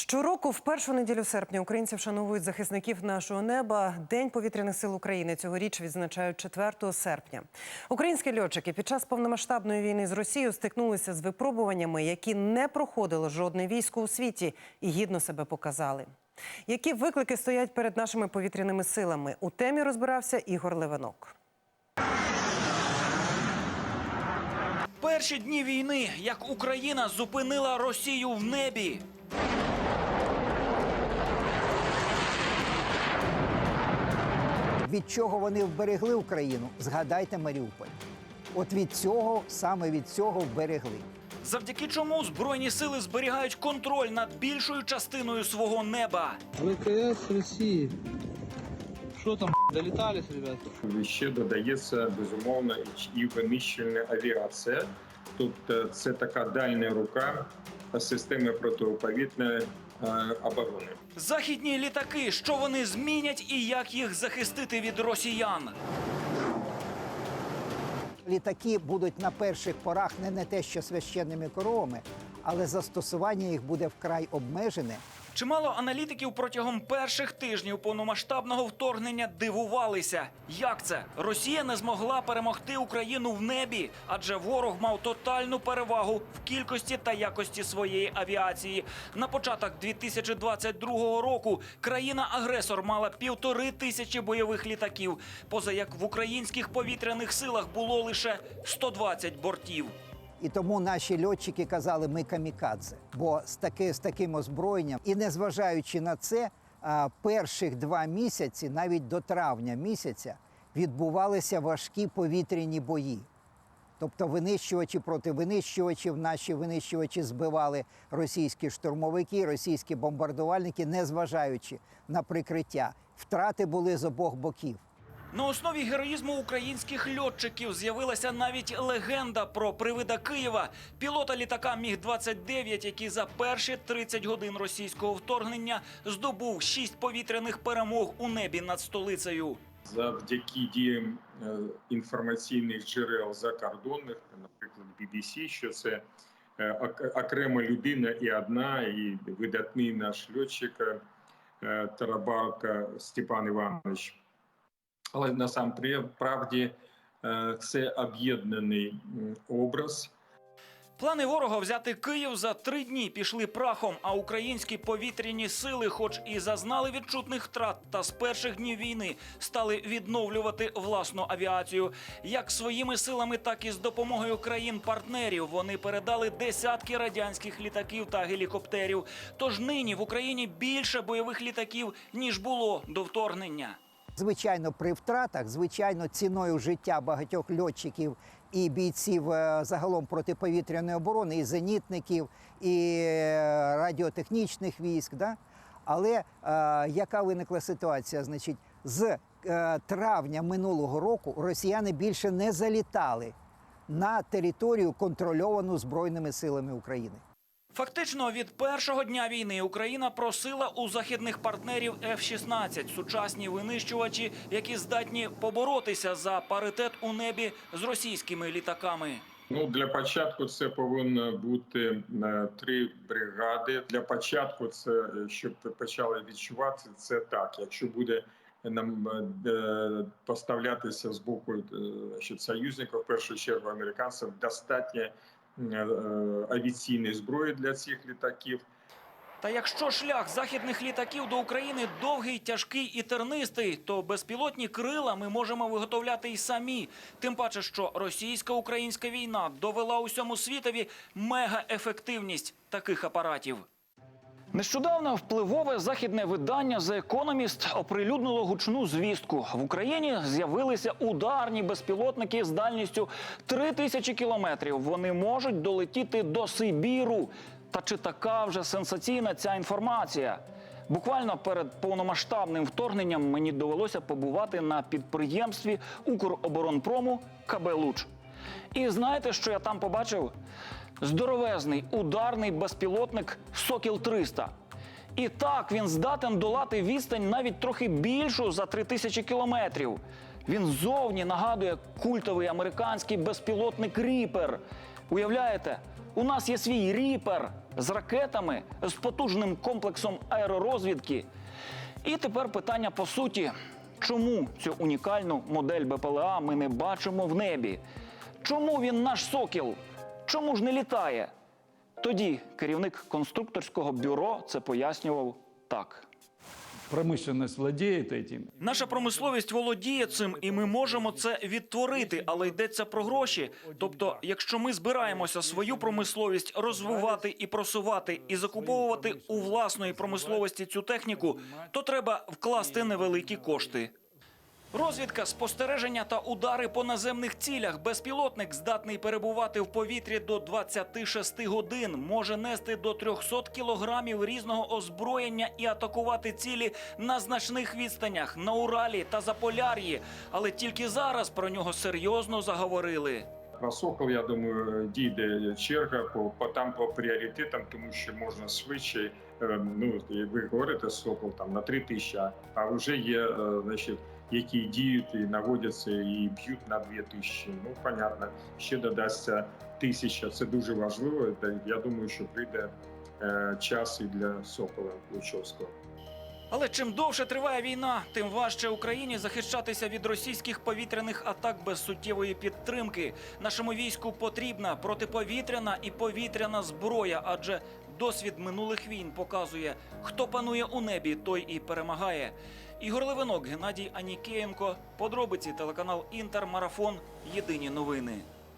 Щороку, в першу неділю серпня, українці вшановують захисників нашого неба. День повітряних сил України цьогоріч відзначають 4 серпня. Українські льотчики під час повномасштабної війни з Росією стикнулися з випробуваннями, які не проходило жодне військо у світі, і гідно себе показали. Які виклики стоять перед нашими повітряними силами? У темі розбирався Ігор Левинок. Перші дні війни, як Україна зупинила Росію в небі. Від чого вони вберегли Україну? Згадайте Маріуполь. От від цього, саме від цього вберегли. Завдяки чому збройні сили зберігають контроль над більшою частиною свого неба. ВКС Росії. Що там, долітались, ребята? Ще додається безумовно і винищувальна авіація. Тобто це така дальня рука системи протиповітряної е, оборони. Західні літаки, що вони змінять і як їх захистити від росіян. Літаки будуть на перших порах не, не те, що священними коровами, але застосування їх буде вкрай обмежене. Чимало аналітиків протягом перших тижнів повномасштабного вторгнення дивувалися, як це Росія не змогла перемогти Україну в небі, адже ворог мав тотальну перевагу в кількості та якості своєї авіації. На початок 2022 року країна-агресор мала півтори тисячі бойових літаків, поза як в українських повітряних силах було лише 120 бортів. І тому наші льотчики казали, ми камікадзе. Бо з, таки, з таким озброєнням, і незважаючи на це, перших два місяці, навіть до травня місяця, відбувалися важкі повітряні бої. Тобто винищувачі проти винищувачів, наші винищувачі збивали російські штурмовики, російські бомбардувальники, незважаючи на прикриття. Втрати були з обох боків. На основі героїзму українських льотчиків з'явилася навіть легенда про привида Києва, пілота літака Міг 29 який за перші 30 годин російського вторгнення здобув шість повітряних перемог у небі над столицею. Завдяки діям е, інформаційних джерел закордонних, наприклад, BBC, що це е, окрема людина і одна, і видатний наш льотчик е, Тарабарка Степан Іванович. Але насамправді е, це об'єднаний образ. Плани ворога взяти Київ за три дні пішли прахом. А українські повітряні сили, хоч і зазнали відчутних втрат, та з перших днів війни стали відновлювати власну авіацію. Як своїми силами, так і з допомогою країн-партнерів вони передали десятки радянських літаків та гелікоптерів. Тож нині в Україні більше бойових літаків ніж було до вторгнення. Звичайно, при втратах, звичайно, ціною життя багатьох льотчиків і бійців е, загалом протиповітряної оборони, і зенітників, і е, радіотехнічних військ. Да? Але е, яка виникла ситуація? Значить, з е, травня минулого року росіяни більше не залітали на територію, контрольовану Збройними силами України. Фактично від першого дня війни Україна просила у західних партнерів F-16 сучасні винищувачі, які здатні поборотися за паритет у небі з російськими літаками. Ну для початку це повинно бути е, три бригади. Для початку це е, щоб почали відчувати це так. Якщо буде нам е, поставлятися з боку значить, союзників, в першу чергу американців, достатньо авіаційної зброї для цих літаків. Та якщо шлях західних літаків до України довгий, тяжкий і тернистий, то безпілотні крила ми можемо виготовляти й самі. Тим паче, що російсько-українська війна довела усьому світові мегаефективність таких апаратів. Нещодавно впливове західне видання The Economist оприлюднило гучну звістку. В Україні з'явилися ударні безпілотники з дальністю 3 тисячі кілометрів. Вони можуть долетіти до Сибіру. Та чи така вже сенсаційна ця інформація? Буквально перед повномасштабним вторгненням мені довелося побувати на підприємстві Укроборонпрому КБ Луч. І знаєте, що я там побачив? Здоровезний ударний безпілотник Сокіл 300 І так він здатен долати відстань навіть трохи більшу за 3000 кілометрів. Він зовні нагадує культовий американський безпілотник Ріпер. Уявляєте, у нас є свій ріпер з ракетами, з потужним комплексом аеророзвідки. І тепер питання по суті: чому цю унікальну модель БПЛА ми не бачимо в небі? Чому він наш сокіл? Чому ж не літає? Тоді керівник конструкторського бюро це пояснював так. Промышленность владеет этим. Наша промисловість володіє цим, і ми можемо це відтворити, але йдеться про гроші. Тобто, якщо ми збираємося свою промисловість розвивати і просувати, і закуповувати у власної промисловості цю техніку, то треба вкласти невеликі кошти. Розвідка, спостереження та удари по наземних цілях. Безпілотник здатний перебувати в повітрі до 26 годин, може нести до 300 кілограмів різного озброєння і атакувати цілі на значних відстанях на Уралі та Заполяр'ї. Але тільки зараз про нього серйозно заговорили. Про Сокол, я думаю, дійде черга по, по там по пріоритетам, тому що можна швидше. Е, Ну і ви говорите Сокол там на 3 тисячі, а вже є, е, значить, які діють і наводяться і б'ють на 2 тисячі. Ну понятно, ще додасться тисяча. Це дуже важливо. Я думаю, що прийде е, час і для Сокола Лучовського. Але чим довше триває війна, тим важче Україні захищатися від російських повітряних атак без суттєвої підтримки. Нашому війську потрібна протиповітряна і повітряна зброя, адже досвід минулих війн показує, хто панує у небі, той і перемагає. Ігор Левинок, Геннадій Анікеєнко. Подробиці телеканал Інтер Марафон. Єдині новини.